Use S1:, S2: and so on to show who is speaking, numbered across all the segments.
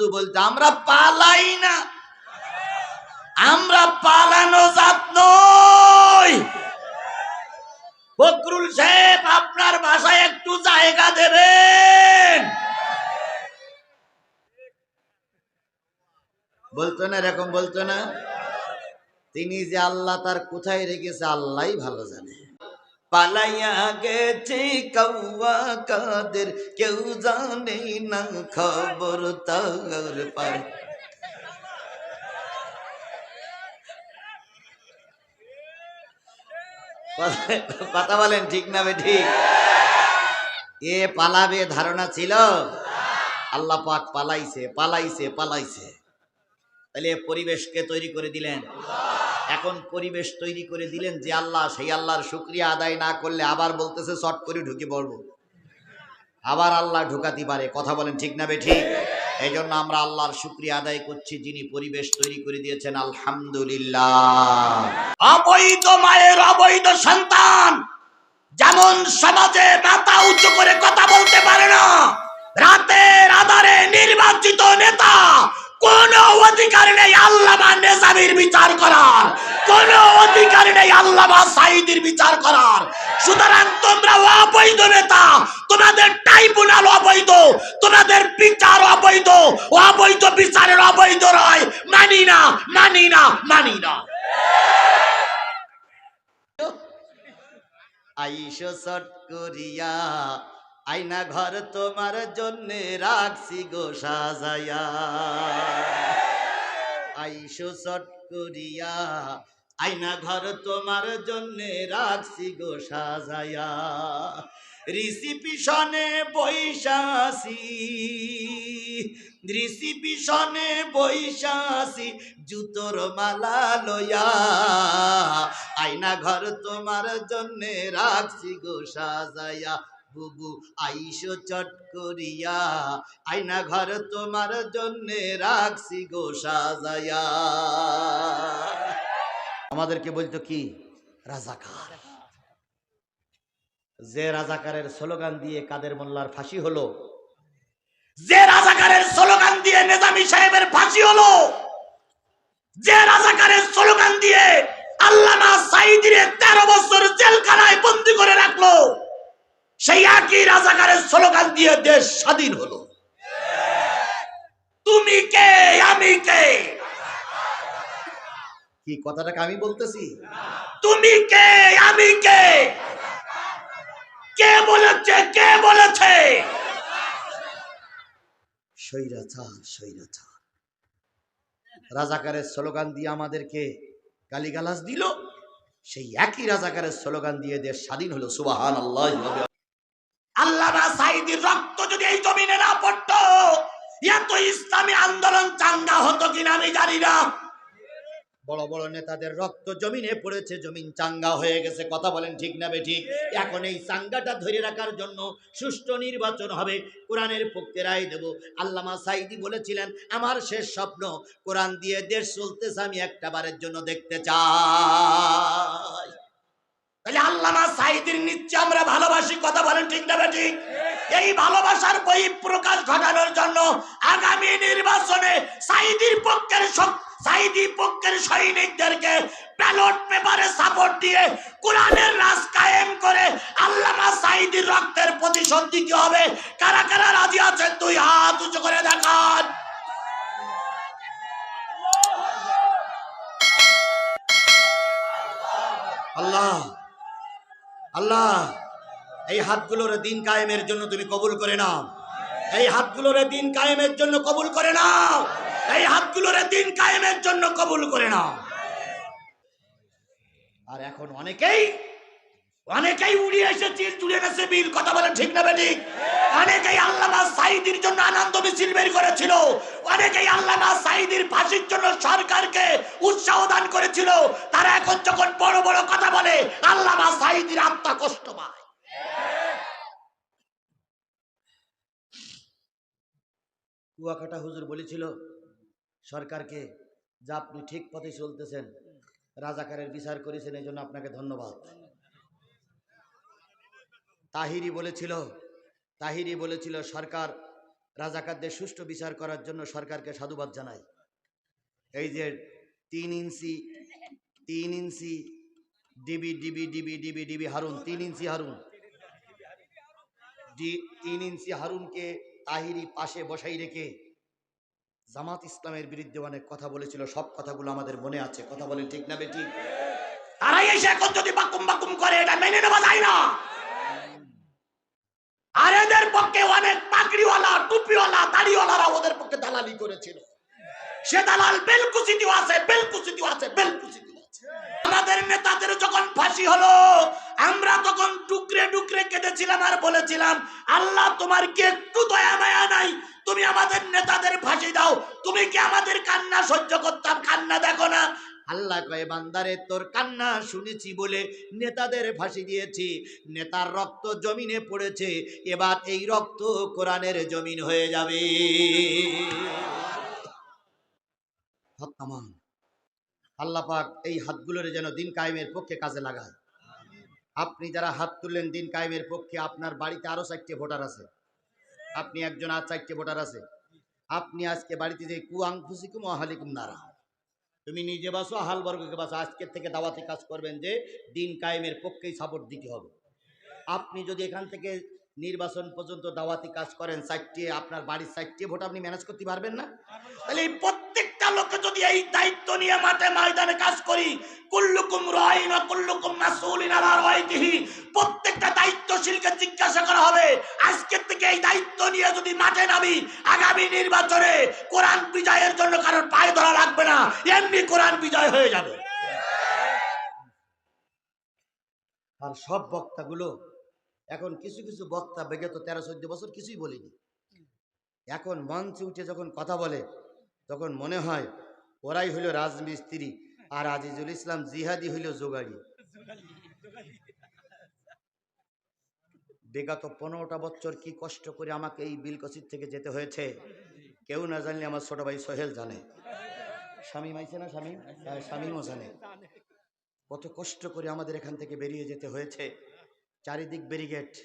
S1: শুধু বলতে, আমরা পালাই না। আমরা পালানো জাত নই। ফকরুল সাহেব, আপনার বাসায় একটু জায়গা দেবেন। বলতো না, এরকম বলতো না? তিনি যে আল্লাহ তার কোথায় রেখেছে, আল্লাহই ভালো জানে। পালাইয়া গেছে কৌয়া কাদের, কেউ জানে না খবর তার কথা- কথা বলেন ঠিক না বে ঠিক? এ পালাবে ধারণা ছিল? আল্লাহ পাক পালাইছে পালাইছে পালাইছে। তাহলে পরিবেশকে তৈরি করে দিলেন। এখন পরিবেশ তৈরি করে দিলেন যে আল্লাহ, সেই আল্লাহর শুক্রিয়া আদায় না করলে আবার বলতেছে শর্ট করে ঢুকে পড়ব। আবার আল্লাহ ঢুকাতে পারে। কথা বলেন ঠিক না বে ঠিক এই জন্য আমরা আল্লাহর শুক্রিয়া আদায় করছি, যিনি পরিবেশ তৈরি করে দিয়েছেন। আলহামদুলিল্লাহ। অবৈধ মায়ের অবৈধ সন্তান যেমন সমাজে মাথা উঁচু করে কথা বলতে পারে না, রাতের আধারে নির্বাচিত নেতা কোন অধিকার নেই আল্লামা নেজামির বিচার করার। কোন অধিকার নেই আল্লামা সাইদির বিচার করার। সুতরাং তোমরা অবৈধ নেতা, তোমাদের ট্রাইব্যুনাল অবৈধ, তোমাদের বিচার অবৈধ অবৈধ বিচারের অবৈধ রয় মানি না মানি না মানি না। আইসো করিয়া আইনা ঘর তোমার জন্যে রাখছি গো সাজায়া। আইসো সট করিয়া, আইনা ঘর তোমার জন্যে রাখছি গো সাজায়া। রিসিপিশনে বৈশাসি রিসিপিশনে বৈশাসি, জুতোর মালা লয়া আয়না ঘর তোমার জন্যে রাখছি গো সাজায়া। বুবু আইসো চট করিয়া, আয়না ঘর তোমার জন্যে রাখছি গো সাজায়া আমাদেরকে বলতো কি? রাজাকার। যে রাজাকারের স্লোগান দিয়ে কাদের মোল্লার ফাঁসি হলো, যে রাজাকারের স্লোগান দিয়ে নেজামি সাহেবের ফাঁসি হলো, যে রাজাকারের স্লোগান দিয়ে আল্লামা সাইদিরে তেরো বছর জেলখানায় বন্দি করে রাখল সেই একই রাজাকারের স্লোগান দিয়ে দেশ স্বাধীন হলো। তুমি কে? আমি কে? কি কথাটাকে আমি বলতেছি? তুমি কে? আমি কে? কে বলেছে? কে বলেছে? স্বৈরাচার স্বৈরাচার। রাজাকারের স্লোগান দিয়ে আমাদেরকে গালিগালাজ দিল। সেই একই রাজাকারের স্লোগান দিয়ে দেশ স্বাধীন হলো। সুবাহান আল্লাহ আল্লাহ সাইদির রক্ত যদি এই জমিনে না পড়তো, এত ইসলামী আন্দোলন চাঙ্গা হতো কিনা আমি জানি না। বড় বড় নেতাদের রক্ত জমিনে পড়েছে, জমিন চাঙ্গা হয়ে গেছে, কথা বলেন ঠিক না ঠিক এখন এই চাঙ্গাটা ধরে রাখার জন্য সুষ্ঠু নির্বাচন হবে, কোরআনের পক্ষে রায় দেব। আল্লামা সাইদি বলেছিলেন, আমার শেষ স্বপ্ন, কোরআন দিয়ে দেশ চলতেছে, আমি একটা বারের জন্য দেখতে চাই। তাহলে আল্লামা সাইদির নিচ্ছে আমরা ভালোবাসি, কথা বলেন ঠিক না ঠিক? এই ভালোবাসার বই প্রকাশ ঘটানোর জন্য আগামী নির্বাচনে সাইদির পক্ষের সাইদি পক্ষের সৈনিকদেরকে ব্যালট পেপারে সাপোর্ট দিয়ে কোরআনের রাজ কায়েম করে আল্লামা সাইদির রক্তের প্রতিশোধ দিতে হবে? কারা কারা রাজি আছেন? তুই হাত উঁচু করে দেখান। আল্লাহ। আল্লাহ, এই হাতগুলোর দিন কায়েমের জন্য তুমি কবুল করে নাও। এই হাতগুলোর দিন কায়েমের জন্য কবুল করে নাও। এই হাতগুলোর দিন কায়েমের জন্য কবুল করে নাও। আর এখন অনেকেই অনেকেই উড়িয়ে এসে চিল তুলে গেছে বিল, কথা বলে ঠিক না ঠিক অনেকেই আল্লামা সাইদির জন্য আনন্দ মিছিল বের করেছিল, অনেকেই আল্লামা সাইদির ফাঁসির জন্য সরকারকে উৎসাহ দান করেছিল, তারা এখন যখন বড় বড় কথা বলে, আল্লামা সাইদির আত্মা কষ্ট পায়। কুয়াকাটা হুজুর বলেছিল, সরকারকে, যা আপনি ঠিক পথে চলতেছেন, রাজাকারের বিচার করেছেন এই জন্য আপনাকে ধন্যবাদ। তাহিরি বলেছিল তাহিরি বলেছিল, সরকার রাজাকারদের সুষ্ঠু বিচার করার জন্য সরকারকে সাধুবাদ জানায়। এই যে তিন ইঞ্চি তিন inch, DB DB DB DB DB Harun, তিন ইঞ্চি হারুন। তিন ইঞ্চি হারুনকে তাহিরি পাশে বসাই রেখে জামাত ইসলামের বিরুদ্ধে অনেক কথা বলেছিল, সব কথাগুলো আমাদের মনে আছে। কথা বলেন ঠিক না বেঠিক? তারাই এসে এখন যদি বাকুম বাকুম করে, এটা মেনে নেওয়া যায় না। আর এদের পক্ষে অনেক পাগড়িওয়ালা, টুপিওয়ালা, দাড়িওয়ালারা ওদের পক্ষে দালালি করেছিল। সে দালাল বেলকুচিটিও আছে বেলকুচিটিও আছে বেলকুচিটিও আমাদের নেতাদের যখন ফাঁসি হলো, আমরা তখন টুকরে টুকরে কেঁদেছিলাম আর বলেছিলাম, আল্লাহ, তোমার কি একটু দয়া মায়া নাই? তুমি আমাদের নেতাদের ফাঁসি দাও। তুমি কি আমাদের কান্না সহ্য করতাম? কান্না দেখো না। আল্লাহ কয়ে, বান্দারে, তোর কান্না শুনেছি বলে নেতাদের ফাঁসি দিয়েছি। নেতার রক্ত জমিনে পড়েছে, এবার এই রক্ত কোরআনের জমিন হয়ে যাবে। আল্লাহ পাক এই হাতগুলোর যেন দিন কায়েমের পক্ষে কাজে লাগায়। আপনি যারা হাত তুললেন দিন কায়েমের পক্ষে, আপনার বাড়িতে আরও চারটে ভোটার আছে। আপনি একজন আর চারটে ভোটার আছে। আপনি আজকে বাড়িতে যে কুয়াং ফুসিকুম আহালিকুম নারা। তুমি নিজে বাসো হাল বর্গকে বাসো। আজকের থেকে দাওয়াতে কাজ করবেন যে দিন কায়েমের পক্ষেই সাপোর্ট দিতে হবে। আপনি যদি এখান থেকে নির্বাচন পর্যন্ত দাওয়াতি কাজ করেন, চারটে আপনার বাড়ির চারটে ভোট আপনি ম্যানেজ করতে পারবেন না? তাহলে এই প্রত্যেকটা লোকে যদি এই দায়িত্ব নিয়ে মাঠে ময়দানে কাজ করি, কুল্লুকুম রাইনা কুল্লুকুম মাসউলিন আলা রাইতিহি, প্রত্যেকটা দায়িত্বশীলকে জিজ্ঞাসা করা হবে আজকের থেকে এই দায়িত্ব নিয়ে যদি মাঠে নামি, আগামী নির্বাচনে কোরআন বিজয়ের জন্য কারোর পায়ে ধরা লাগবে না, এমনি কোরআন বিজয় হয়ে যাবে। আর সব বক্তাগুলো এখন কিছু কিছু বক্তা বিগত তেরো চোদ্দ বছর কিছুই বলিনি। এখন মঞ্চে উঠে যখন কথা বলে তখন মনে হয় ওরাই হইল রাজমিস্ত্রি আর আজিজুল ইসলাম জিহাদি হইল জোগাড়ি। বিগত পনেরোটা বছর কি কষ্ট করে আমাকে এই বিলকসির থেকে যেতে হয়েছে? কেউ না জানলে আমার ছোট ভাই সোহেল জানে। স্বামী মাইছে না স্বামী? হ্যাঁ, স্বামীও জানে। কত কষ্ট করে আমাদের এখান থেকে বেরিয়ে যেতে হয়েছে। চারিদিক ব্যারিগেট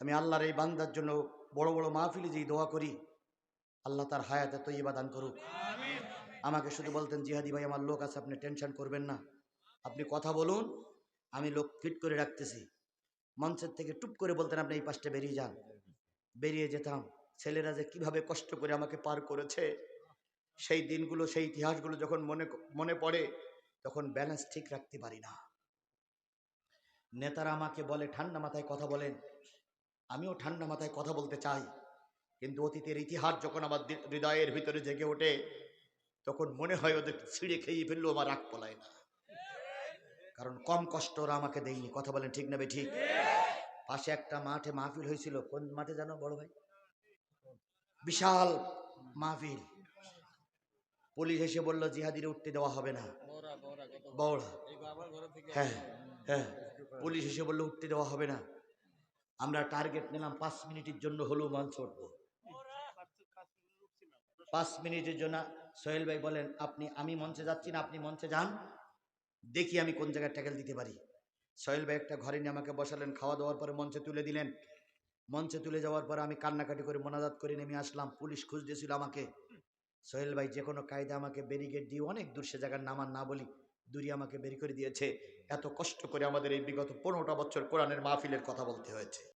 S1: আমি আল্লাহর এই বান্দার জন্য বড় বড় মাহফিলে যেই দোয়া করি আল্লাহ তার হায়াতে তৈবা দান করুক। আমাকে শুধু বলতেন জিহাদি ভাই আমার লোক আছে আপনি টেনশন করবেন না। আপনি কথা বলুন আমি লোক ফিট করে রাখতেছি। মঞ্চের থেকে টুপ করে বলতেন আপনি এই পাশটা বেরিয়ে যান। বেরিয়ে যেতাম। ছেলেরা যে কীভাবে কষ্ট করে আমাকে পার করেছে। সেই দিনগুলো সেই ইতিহাসগুলো যখন মনে মনে পড়ে তখন ব্যালেন্স ঠিক রাখতে পারি না। নেতারা আমাকে বলে ঠান্ডা মাথায় কথা বলেন। আমিও ঠান্ডা মাথায় কথা বলতে চাই। কিন্তু অতীতের ইতিহাস যখন আমার হৃদয়ের ভিতরে জেগে ওঠে তখন মনে হয় ওদের ছিঁড়ে খেয়ে ফেললেও আমার রাগ পলায় না। কারণ কম কষ্ট ওরা আমাকে দেয়নি। কথা বলেন ঠিক না ঠিক? পাশে একটা মাঠে মাহফিল হয়েছিল। কোন মাঠে জানো বড় ভাই? বিশাল মাহফিল। পুলিশ এসে বলল জিহাদিরে উঠতে দেওয়া হবে না। বড়া হ্যাঁ হ্যাঁ। পুলিশ এসে বলল, উঠতে দেওয়া হবে না। আমরা টার্গেট নিলাম, পাঁচ মিনিটের জন্য হলেও মঞ্চ উঠব পাঁচ মিনিটের জন্য সোহেল ভাই বলেন, আপনি, আমি মঞ্চে যাচ্ছি না, আপনি মঞ্চে যান। দেখি আমি কোন জায়গায় ট্যাকেল দিতে পারি। সোহেল ভাই একটা ঘরে নিয়ে আমাকে বসালেন, খাওয়া দাওয়ার পরে মঞ্চে তুলে দিলেন। মঞ্চে তুলে যাওয়ার পরে আমি কান্নাকাটি করে মোনাজাত করে নেমে আসলাম, পুলিশ খুঁজ দিয়েছিল আমাকে। সোহেল ভাই যে কোনো কায়দা আমাকে ব্যারিকেড দিয়ে অনেক দূর সে জায়গার নামান না বলি দূরে আমাকে বেরি করে দিয়েছে। এত কষ্ট করে আমাদের এই বিগত পনেরোটা বছর কোরআনের মাহফিলের কথা বলতে হয়েছে।